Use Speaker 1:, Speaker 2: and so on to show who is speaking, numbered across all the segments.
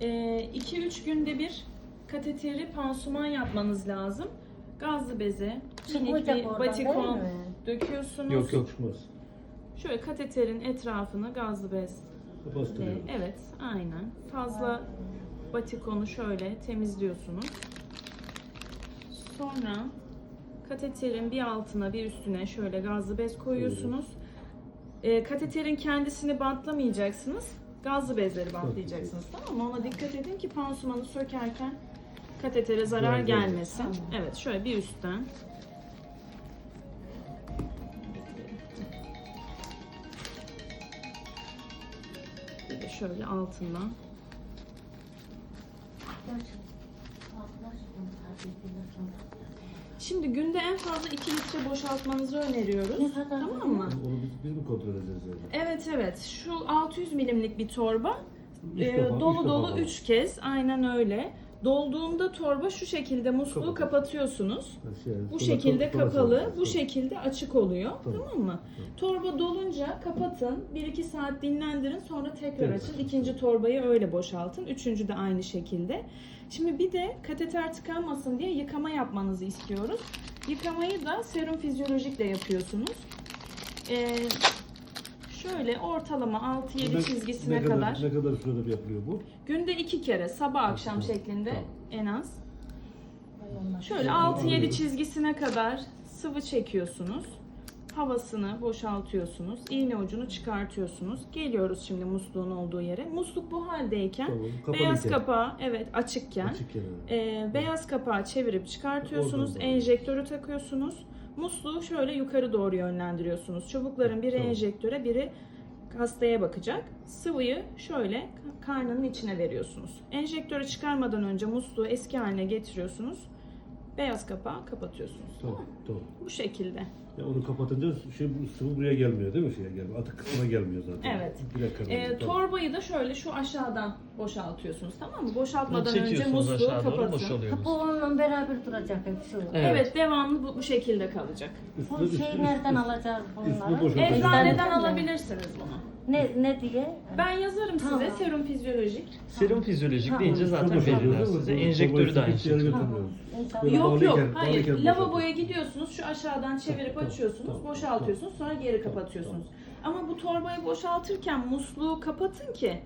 Speaker 1: 2-3 günde bir kateteri pansuman yapmanız lazım. Gazlı beze, minik
Speaker 2: Çıkmayacak
Speaker 1: bir
Speaker 2: oradan değil
Speaker 1: batikon
Speaker 2: mi?
Speaker 1: döküyorsunuz.
Speaker 3: Yok yok.
Speaker 4: Çıkmaz.
Speaker 1: Şöyle kateterin etrafını gazlı bez
Speaker 4: Bastırıyoruz.
Speaker 1: Evet, aynen. Fazla batikonu şöyle temizliyorsunuz. Sonra kateterin bir altına bir üstüne şöyle gazlı bez koyuyorsunuz. Ee, kateterin kendisini bantlamayacaksınız. Gazlı bezleri bantlayacaksınız tamam mı? Ona dikkat edin ki pansumanı sökerken katetere zarar
Speaker 4: gelmesin.
Speaker 1: Evet şöyle bir üstten. Bir de şöyle altından. Şimdi günde en fazla 2 litre boşaltmanızı öneriyoruz.
Speaker 2: Ne kadar?
Speaker 1: Tamam mı?
Speaker 4: Onu biz, biz mi kontrol edeceğiz yani?
Speaker 1: Evet evet. Şu 600 milimlik bir torba.
Speaker 4: Üç
Speaker 1: Ee,
Speaker 4: defa, üç
Speaker 1: dolu
Speaker 4: defa
Speaker 1: dolu
Speaker 4: falan.
Speaker 1: 3 kez. Aynen öyle. Dolduğunda torba şu şekilde musluğu
Speaker 4: Kapalı.
Speaker 1: kapatıyorsunuz.
Speaker 4: Ha, şey,
Speaker 1: Bu
Speaker 4: sonra
Speaker 1: şekilde
Speaker 4: sonra
Speaker 1: kapalı,
Speaker 4: sonra-
Speaker 1: bu şekilde açık oluyor.
Speaker 4: Tamam.
Speaker 1: Tamam mı? Torba dolunca kapatın. 1-2 saat dinlendirin. Sonra tekrar
Speaker 4: Evet.
Speaker 1: açın. İkinci torbayı öyle boşaltın. Üçüncü de aynı şekilde. Şimdi bir de kateter tıkanmasın diye yıkama yapmanızı istiyoruz. Yıkamayı da serum fizyolojikle yapıyorsunuz. Ee, şöyle ortalama 6-7
Speaker 4: Ne-
Speaker 1: çizgisine
Speaker 4: ne
Speaker 1: kadar.
Speaker 4: Ne kadar sürede yapılıyor bu?
Speaker 1: Günde iki kere sabah akşam
Speaker 4: Tamam.
Speaker 1: şeklinde
Speaker 4: Tamam.
Speaker 1: en az. Şöyle
Speaker 4: Tamam,
Speaker 1: 6-7
Speaker 4: anlıyorum.
Speaker 1: çizgisine kadar sıvı çekiyorsunuz. Havasını boşaltıyorsunuz. İğne ucunu çıkartıyorsunuz. Geliyoruz şimdi musluğun olduğu yere. Musluk bu haldeyken
Speaker 4: Tamam. Kapalı
Speaker 1: beyaz
Speaker 4: iken.
Speaker 1: kapağı evet açıkken
Speaker 4: Açık
Speaker 1: e, beyaz kapağı çevirip çıkartıyorsunuz.
Speaker 4: Oradan da.
Speaker 1: Enjektörü takıyorsunuz. Musluğu şöyle yukarı doğru yönlendiriyorsunuz. Çubukların biri
Speaker 4: Tamam.
Speaker 1: enjektöre, biri hastaya bakacak. Sıvıyı şöyle karnının içine veriyorsunuz. Enjektörü çıkarmadan önce musluğu eski haline getiriyorsunuz. Beyaz kapağı kapatıyorsunuz.
Speaker 4: Tamam. Tamam.
Speaker 1: Bu şekilde.
Speaker 4: Ya onu kapatınca şey bu sıvı buraya gelmiyor değil mi? Şeye gelmiyor. Atık kısmına gelmiyor zaten.
Speaker 1: Evet. Ee,
Speaker 4: Tamam.
Speaker 1: torbayı da şöyle şu aşağıdan boşaltıyorsunuz tamam mı? Boşaltmadan önce musluğu kapatın.
Speaker 2: Kapı onunla beraber duracak hepsi.
Speaker 3: Evet.
Speaker 1: Evet, devamlı bu, bu şekilde kalacak.
Speaker 4: Üstüne-
Speaker 2: Bu şeyi nereden alacağız bunları?
Speaker 1: Eczaneden alabilirsiniz bunu.
Speaker 2: Ne ne diye?
Speaker 1: Ben yazarım
Speaker 2: Tamam.
Speaker 1: size serum fizyolojik.
Speaker 3: Serum fizyolojik
Speaker 2: Tamam.
Speaker 3: deyince zaten
Speaker 4: mi?
Speaker 3: size. Enjektörü de aynı şekilde.
Speaker 4: Böyle
Speaker 1: Yok yok
Speaker 4: bağlıyken-
Speaker 1: hayır
Speaker 4: bağlıyken
Speaker 1: lavaboya gidiyorsunuz şu aşağıdan çevirip
Speaker 4: Tamam,
Speaker 1: açıyorsunuz
Speaker 4: tamam,
Speaker 1: boşaltıyorsunuz sonra geri kapatıyorsunuz. Ama bu torbayı boşaltırken musluğu kapatın ki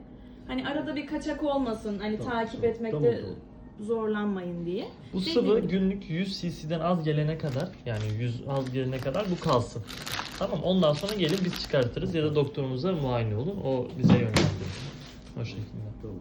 Speaker 1: hani arada bir kaçak olmasın hani
Speaker 4: Tamam,
Speaker 1: takip
Speaker 4: tamam,
Speaker 1: etmekte
Speaker 4: tamam, tamam.
Speaker 1: Zorlanmayın diye.
Speaker 3: Bu
Speaker 1: Dediğim
Speaker 3: sıvı
Speaker 1: gibi.
Speaker 3: günlük 100 cc'den az gelene kadar yani 100 az gelene kadar bu kalsın. Tamam ondan sonra gelin biz çıkartırız ya da doktorumuza muayene olun. O bize yönlendirir. O şekilde.
Speaker 4: Tamam.